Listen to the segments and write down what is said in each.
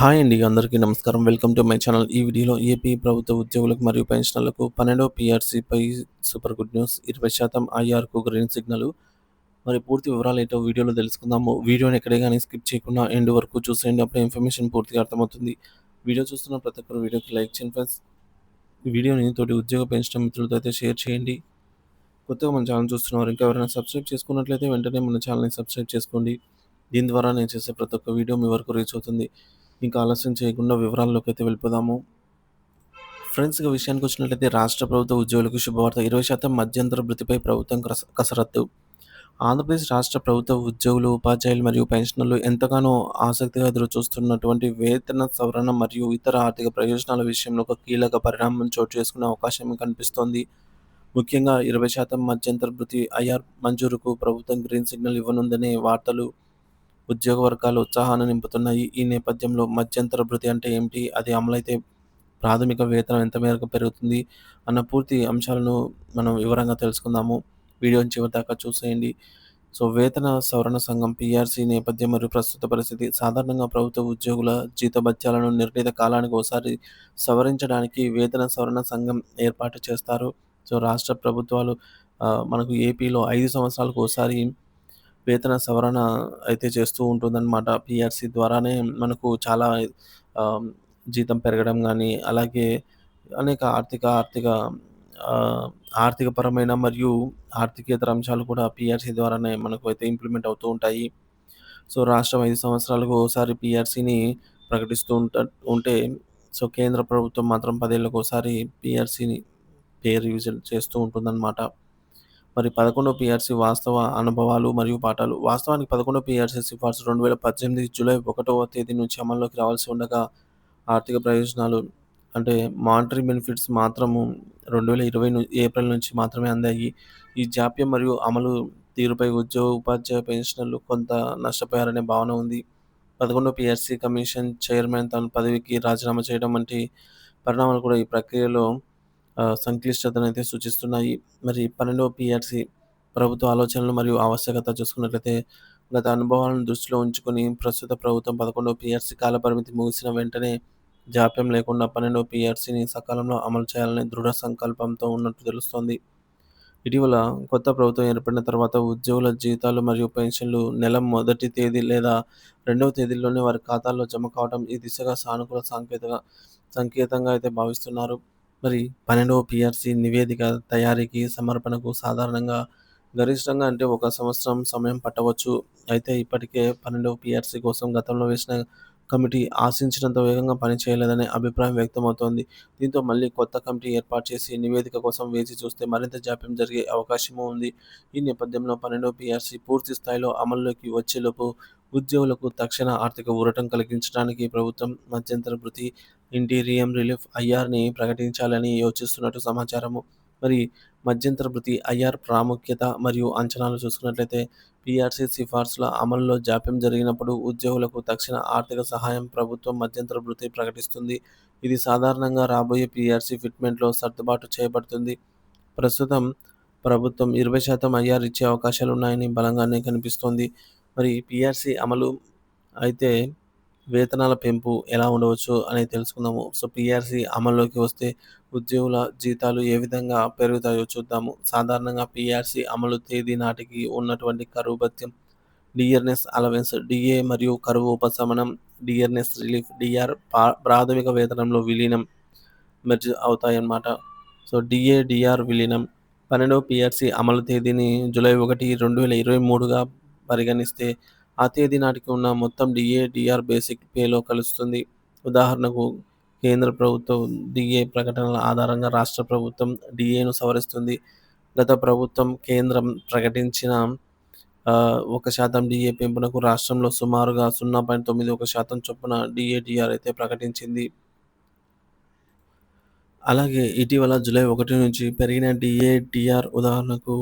Hi అండి అందరికీ నమస్కారం. Welcome to my channel. ఈ వీడియోలో ఏపీ ప్రభుత్వ ఉద్యోగులకు మరియు పెన్షనర్లకు పన్నెండో పీఆర్సీపై సూపర్ గుడ్ న్యూస్. ఇరవై శాతం ఐఆర్కు గ్రీన్ సిగ్నల్. మరి పూర్తి వివరాలు ఏంటో వీడియోలో తెలుసుకుందాము. వీడియోని ఎక్కడే కానీ స్కిప్ చేయకుండా ఎండ్ వరకు చూసేయండి అప్పుడు ఇన్ఫర్మేషన్ పూర్తిగా అర్థమవుతుంది. వీడియో చూస్తున్న ప్రతి ఒక్కరు వీడియోకి లైక్ చేయండి ఫ్రెండ్స్. ఈ వీడియోని తోటి ఉద్యోగ పెన్షన్ మిత్రులతో అయితే షేర్ చేయండి. కొత్తగా మన ఛానల్ చూస్తున్నారు ఇంకా ఎవరైనా సబ్స్క్రైబ్ చేసుకున్నట్లయితే వెంటనే మన ఛానల్ని సబ్స్క్రైబ్ చేసుకోండి. దీని ద్వారా నేను చేసే ప్రతి ఒక్క వీడియో మీ వరకు రీచ్ అవుతుంది. ఇంకా ఆలస్యం చేయకుండా వివరాల్లోకి అయితే వెళ్ళిపోదాము. ఫ్రెండ్స్ ఇక విషయానికి వచ్చినట్లయితే రాష్ట్ర ప్రభుత్వ ఉద్యోగులకు శుభవార్త. ఇరవై శాతం మధ్యంతర వృత్తిపై ప్రభుత్వం కస కసరత్తు. ఆంధ్రప్రదేశ్ రాష్ట్ర ప్రభుత్వ ఉద్యోగులు ఉపాధ్యాయులు మరియు పెన్షనర్లు ఎంతగానో ఆసక్తిగా ఎదురుచూస్తున్నటువంటి వేతన సవరణ మరియు ఇతర ఆర్థిక ప్రయోజనాల విషయంలో ఒక కీలక పరిణామం చోటు చేసుకునే అవకాశం కనిపిస్తోంది. ముఖ్యంగా ఇరవై శాతం మధ్యంతర వృత్తి ఐఆర్ మంజూరుకు ప్రభుత్వం గ్రీన్ సిగ్నల్ ఇవ్వనుందనే వార్తలు ఉద్యోగ వర్గాలు ఉత్సాహాన్ని నింపుతున్నాయి. ఈ నేపథ్యంలో మధ్యంతర భృతి అంటే ఏమిటి? అది అమలైతే ప్రాథమిక వేతనం ఎంత మేరకు పెరుగుతుంది? అన్న పూర్తి అంశాలను మనం వివరంగా తెలుసుకుందాము. వీడియోని చివరి దాకా చూసేయండి. సో వేతన సవరణ సంఘం పిఆర్సీ నేపథ్యం మరియు ప్రస్తుత పరిస్థితి. సాధారణంగా ప్రభుత్వ ఉద్యోగుల జీతభత్యాలను నిర్ణీత కాలానికి ఒకసారి సవరించడానికి వేతన సవరణ సంఘం ఏర్పాటు చేస్తారు. సో రాష్ట్ర ప్రభుత్వాలు మనకు ఏపీలో ఐదు సంవత్సరాలకు ఒకసారి వేతన సవరణ అయితే చేస్తూ ఉంటుందన్నమాట. పిఆర్సీ ద్వారానే మనకు చాలా జీతం పెరగడం కానీ అలాగే అనేక ఆర్థిక ఆర్థిక ఆర్థికపరమైన మరియు ఆర్థికేతర అంశాలు కూడా పిఆర్సీ ద్వారానే మనకు అయితే ఇంప్లిమెంట్ అవుతూ ఉంటాయి. సో రాష్ట్రం ఐదు సంవత్సరాలకు ఒకసారి పిఆర్సీని ప్రకటిస్తూ ఉంట ఉంటే సో కేంద్ర ప్రభుత్వం మాత్రం పదేళ్ళకు ఒకసారి పిఆర్సీని పేరు యూజ్ చేస్తూ ఉంటుందన్నమాట. మరి పదకొండో పిఆర్సీ వాస్తవ అనుభవాలు మరియు పాఠాలు. వాస్తవానికి పదకొండో పిఆర్సీ సిఫార్సు రెండు వేల పద్దెనిమిది జూలై ఒకటవ తేదీ నుంచి అమల్లోకి రావాల్సి ఉండగా ఆర్థిక ప్రయోజనాలు అంటే మానిటరీ బెనిఫిట్స్ మాత్రము రెండు వేల ఇరవై ఏప్రిల్ నుంచి మాత్రమే అందాయి. ఈ జాప్యం మరియు అమలు తీరుపై ఉద్యోగ ఉపాధ్యాయ పెన్షనర్లు కొంత నష్టపోయారనే భావన ఉంది. పదకొండో పిఆర్సీ కమిషన్ చైర్మన్ తన పదవికి రాజీనామా చేయడం వంటి పరిణామాలు కూడా ఈ ప్రక్రియలో సంక్లిష్టతను అయితే సూచిస్తున్నాయి. మరి పన్నెండవ పిఆర్సీ ప్రభుత్వ ఆలోచనలు మరియు ఆవశ్యకత చూసుకున్నట్లయితే గత అనుభవాలను దృష్టిలో ఉంచుకొని ప్రస్తుత ప్రభుత్వం పదకొండవ పిఆర్సీ కాలపరిమితి ముగిసిన వెంటనే జాప్యం లేకుండా పన్నెండవ పిఆర్సీని సకాలంలో అమలు చేయాలనే దృఢ సంకల్పంతో ఉన్నట్టు తెలుస్తోంది. ఇటీవల కొత్త ప్రభుత్వం ఏర్పడిన తర్వాత ఉద్యోగుల జీతాలు మరియు పెన్షన్లు నెల మొదటి తేదీ లేదా రెండవ తేదీలోనే వారి ఖాతాల్లో జమ కావడం ఈ దిశగా సానుకూల సాంకేతిక సంకేతంగా అయితే భావిస్తున్నారు. మరి పన్నెండవ పిఆర్సీ నివేదిక తయారీకి సమర్పణకు సాధారణంగా గరిష్టంగా అంటే ఒక సంవత్సరం సమయం పట్టవచ్చు. అయితే ఇప్పటికే పన్నెండవ పిఆర్సీ కోసం గతంలో వేసిన కమిటీ ఆశించినంత వేగంగా పనిచేయలేదనే అభిప్రాయం వ్యక్తమవుతోంది. దీంతో మళ్ళీ కొత్త కమిటీ ఏర్పాటు చేసి నివేదిక కోసం వేచి చూస్తే మరింత జాప్యం జరిగే అవకాశము ఉంది. ఈ నేపథ్యంలో పన్నెండవ పిఆర్సీ పూర్తి స్థాయిలో అమల్లోకి వచ్చేలోపు ఉద్యోగులకు తక్షణ ఆర్థిక ఊరటం కలిగించడానికి ప్రభుత్వం మధ్యంతర భృతి ఇంటీరియం రిలీఫ్ ఐఆర్ని ప్రకటించాలని యోచిస్తున్నట్టు సమాచారము. మరి మధ్యంతర భృతి ఐఆర్ ప్రాముఖ్యత మరియు అంచనాలు చూసుకున్నట్లయితే పిఆర్సీ సిఫార్సుల అమలులో జాప్యం జరిగినప్పుడు ఉద్యోగులకు తక్షణ ఆర్థిక సహాయం ప్రభుత్వం మధ్యంతర భృతి ప్రకటిస్తుంది. ఇది సాధారణంగా రాబోయే పిఆర్సీ ఫిట్మెంట్లో సర్దుబాటు చేయబడుతుంది. ప్రస్తుతం ప్రభుత్వం ఇరవై శాతం ఐఆర్ ఇచ్చే అవకాశాలు ఉన్నాయని బలంగానే కనిపిస్తోంది. మరి పిఆర్సీ అమలు అయితే వేతనాల పెంపు ఎలా ఉండవచ్చు అనేది తెలుసుకుందాము. సో పిఆర్సీ అమల్లోకి వస్తే ఉద్యోగుల జీతాలు ఏ విధంగా పెరుగుతాయో చూద్దాము. సాధారణంగా పిఆర్సీ అమలు తేదీ నాటికి ఉన్నటువంటి కరువు భత్యం డిఆర్ఎస్ అలవెన్స్ డిఏ మరియు కరువు ఉపశమనం డిఆర్ఎస్ రిలీఫ్ డిఆర్ ప్రాథమిక వేతనంలో విలీనం మెర్జ్ అవుతాయన్నమాట. సో డిఏ డిఆర్ విలీనం. పన్నెండవ పిఆర్సీ అమలు తేదీని జూలై ఒకటి రెండు వేల ఇరవై మూడుగా పరిగణిస్తే ఆ తేదీ నాటికి ఉన్న మొత్తం డిఏ డిఆర్ బేసిక్ పేలో కలుస్తుంది. ఉదాహరణకు కేంద్ర ప్రభుత్వం డిఏ ప్రకటనల ఆధారంగా రాష్ట్ర ప్రభుత్వం డిఏను సవరిస్తుంది. గత ప్రభుత్వం కేంద్రం ప్రకటించిన ఒక శాతం డిఏ పెంపునకు రాష్ట్రంలో సుమారుగా సున్నా పాయింట్ తొమ్మిది ఒక శాతం చొప్పున డిఏడిఆర్ అయితే ప్రకటించింది. అలాగే ఇటీవల జూలై ఒకటి నుంచి పెరిగిన డిఏడిఆర్ ఉదాహరణకు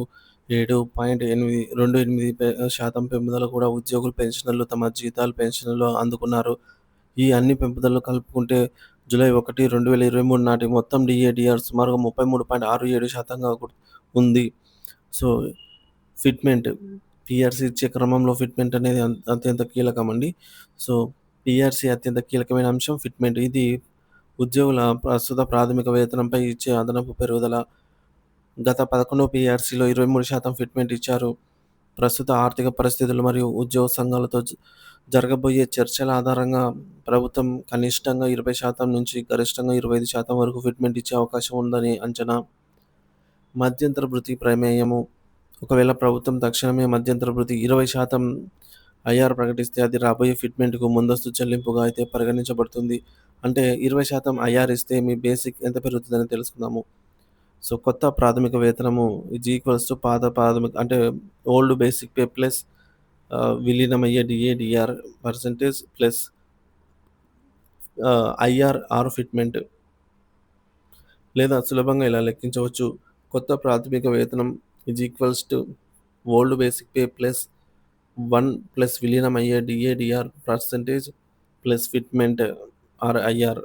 ఏడు పాయింట్ ఎనిమిది రెండు ఎనిమిది శాతం పెంపుదల కూడా ఉద్యోగులు పెన్షనర్లు తమ జీతాలు పెన్షన్లు అందుకున్నారు ఈ అన్ని పెంపుదలను కలుపుకుంటే జూలై ఒకటి రెండు వేల ఇరవై మూడు నాటి మొత్తం డిఏడిఆర్ సుమారుగా ముప్పై మూడు పాయింట్ ఆరు ఏడు శాతంగా ఉంది సో ఫిట్మెంట్ పిఆర్సీ ఇచ్చే క్రమంలో ఫిట్మెంట్ అనేది అత్యంత కీలకం అండి సో పిఆర్సీ అత్యంత కీలకమైన అంశం ఫిట్మెంట్. ఇది ఉద్యోగుల ప్రస్తుత ప్రాథమిక వేతనంపై ఇచ్చే అదనపు పెరుగుదల. గత 11 పీఆర్సీలో 23% ఫిట్మెంట్ ఇచ్చారు. ప్రస్తుత ఆర్థిక పరిస్థితులు మరియు ఉద్యోగ సంఘాలతో జరగబోయే చర్చల ఆధారంగా ప్రభుత్వం కనిష్టంగా 20% నుంచి గరిష్టంగా 25% వరకు ఫిట్మెంట్ ఇచ్చే అవకాశం ఉందని అంచనా. మధ్యంతర వృత్తి ప్రమేయము ఒకవేళ ప్రభుత్వం తక్షణమే మధ్యంతర వృత్తి ఇరవై శాతం ఐఆర్ ప్రకటిస్తే అది రాబోయే ఫిట్మెంట్‌కు ముందస్తు చెల్లింపుగా అయితే పరిగణించబడుతుంది. అంటే 20% ఐఆర్ ఇస్తే మీ బేసిక్ ఎంత పెరుగుతుందని తెలుసుకుందాము. సో, కొత్త ప్రాథమిక వేతనము ఈజ్ ఈక్వల్స్ టు పాత ప్రాథమిక అంటే old basic pay plus విలీనమయ్యే DA DR percentage plus IR R fitment. లేదా సులభంగా ఇలా లెక్కించవచ్చు. కొత్త ప్రాథమిక వేతనం is equals to old basic pay plus one plus విలీనమయ్యే DA DR percentage plus fitment R IR.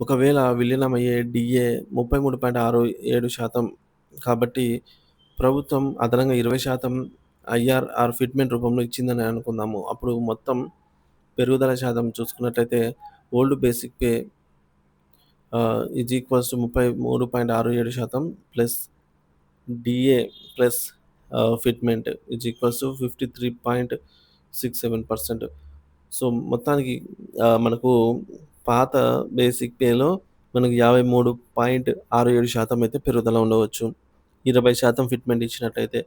ఒకవేళ విలీనమయ్యే డిఏ ముప్పై మూడు పాయింట్ ఆరు ఏడు శాతం కాబట్టి ప్రభుత్వం అదనంగా ఇరవై శాతం ఐఆర్ఆర్ ఫిట్మెంట్ రూపంలో ఇచ్చిందని అనుకుందాము. అప్పుడు మొత్తం పెరుగుదల శాతం చూసుకున్నట్లయితే old basic pay is equals ముప్పై మూడు పాయింట్ ఆరు ఏడు శాతం plus DA plus fitment is equals fifty three point six seven percent. So మొత్తానికి మనకు పాత బేసిక్ పేలో మనకు 53.67% అయితే పెరుగుదల ఉండవచ్చు. 20% ఫిట్మెంట్ ఇచ్చినట్టయితే.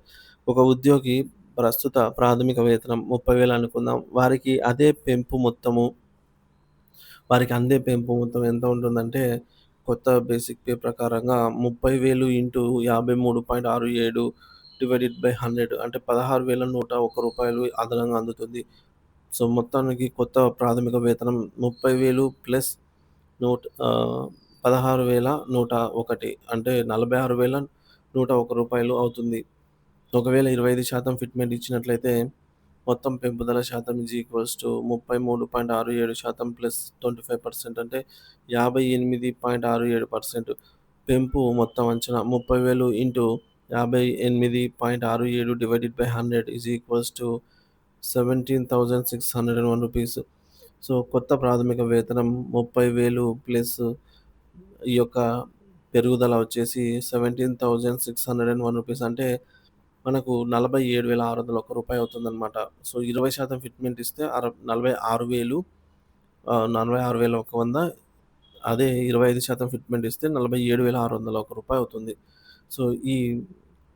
ఒక ఉద్యోగి ప్రస్తుత ప్రాథమిక వేతనం 30,000 అనుకుందాం. వారికి అదే పెంపు మొత్తము వారికి అందే పెంపు మొత్తం ఎంత ఉంటుందంటే కొత్త బేసిక్ పే ప్రకారంగా 30,000 ఇంటూ 53.67 డివైడెడ్ బై 100 అంటే పదహారు వేల నూట ఒక్క రూపాయలు అదనంగా అందుతుంది. సో మొత్తానికి కొత్త ప్రాథమిక వేతనం ముప్పై వేలు ప్లస్ నూట పదహారు వేల నూట ఒకటి. అంటే నలభై ఆరు వేల నూట ఒక రూపాయలు అవుతుంది. ఒకవేళ ఇరవై ఐదు శాతం ఫిట్మెంట్ ఇచ్చినట్లయితే మొత్తం పెంపుదల శాతం ఇజ్ ఈక్వల్స్ టు ముప్పై మూడు పాయింట్ ఆరు ఏడు శాతం ప్లస్ ట్వంటీ ఫైవ్ పర్సెంట్. అంటే యాభై ఎనిమిది పాయింట్ ఆరు ఏడు పర్సెంట్. పెంపు మొత్తం అంచనా ముప్పై వేలు ఇంటూ యాభై ఎనిమిది పాయింట్ ఆరు ఏడు divided by hundred is equals to seventeen thousand six hundred and one rupees so కొత్త ప్రాథమిక వేతనం ముప్పై వేలు ప్లస్ ఈ యొక్క పెరుగుదల వచ్చేసి seventeen thousand six hundred and one rupees అంటే మనకు నలభై ఏడు వేల ఆరు వందల ఒక రూపాయి అవుతుందన్నమాట. సో ఇరవై శాతం ఫిట్మెంట్ ఇస్తే అర నలభై ఆరు వేలు నలభై ఆరు వేల ఒక వంద. అదే ఇరవై ఐదు శాతం ఫిట్మెంట్ ఇస్తే నలభై ఏడు వేల ఆరు వందల ఒక రూపాయి అవుతుంది. సో ఈ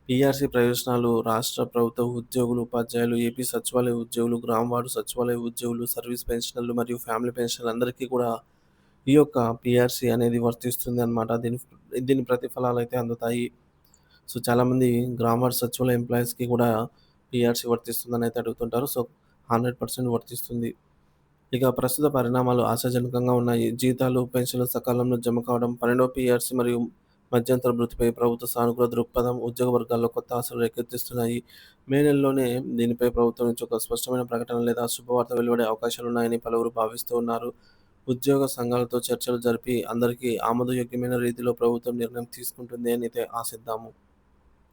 పీఆర్సీ ప్రయోజనాలు రాష్ట్ర ప్రభుత్వ ఉద్యోగులు, ఉపాధ్యాయులు, ఏపీ సచివాలయ ఉద్యోగులు, గ్రామవార్డు సచివాలయ ఉద్యోగులు, సర్వీస్ పెన్షనర్లు మరియు ఫ్యామిలీ పెన్షనర్లు అందరికీ కూడా ఈ యొక్క పీఆర్సీ అనేది వర్తిస్తుంది అన్నమాట. దీని దీని ప్రతిఫలాలు అయితే అందుతాయి. సో, చాలామంది గ్రామవార్డు సచివాలయ ఎంప్లాయీస్‌కి కూడా పీఆర్సీ వర్తిస్తుందని అయితే అడుగుతుంటారు. సో, 100% వర్తిస్తుంది. ఇక ప్రస్తుత పరిణామాలు ఆశాజనకంగా ఉన్నాయి. జీతాలు, పెన్షన్లు సకాలంలో జమ కావడం, 12వ పీఆర్సీ మరియు మధ్యంతర భృతిపై ప్రభుత్వ సానుకూల దృక్పథం ఉద్యోగ వర్గాల్లో కొత్త ఆశలు రేకెత్తిస్తున్నాయి. మే నెలలోనే దీనిపై ప్రభుత్వం నుంచి ఒక స్పష్టమైన ప్రకటన లేదా శుభవార్త వెలువడే అవకాశాలున్నాయని పలువురు భావిస్తూ ఉన్నారు. ఉద్యోగ సంఘాలతో చర్చలు జరిపి అందరికీ ఆమోదయోగ్యమైన రీతిలో ప్రభుత్వం నిర్ణయం తీసుకుంటుంది అని అయితే ఆశిద్దాము.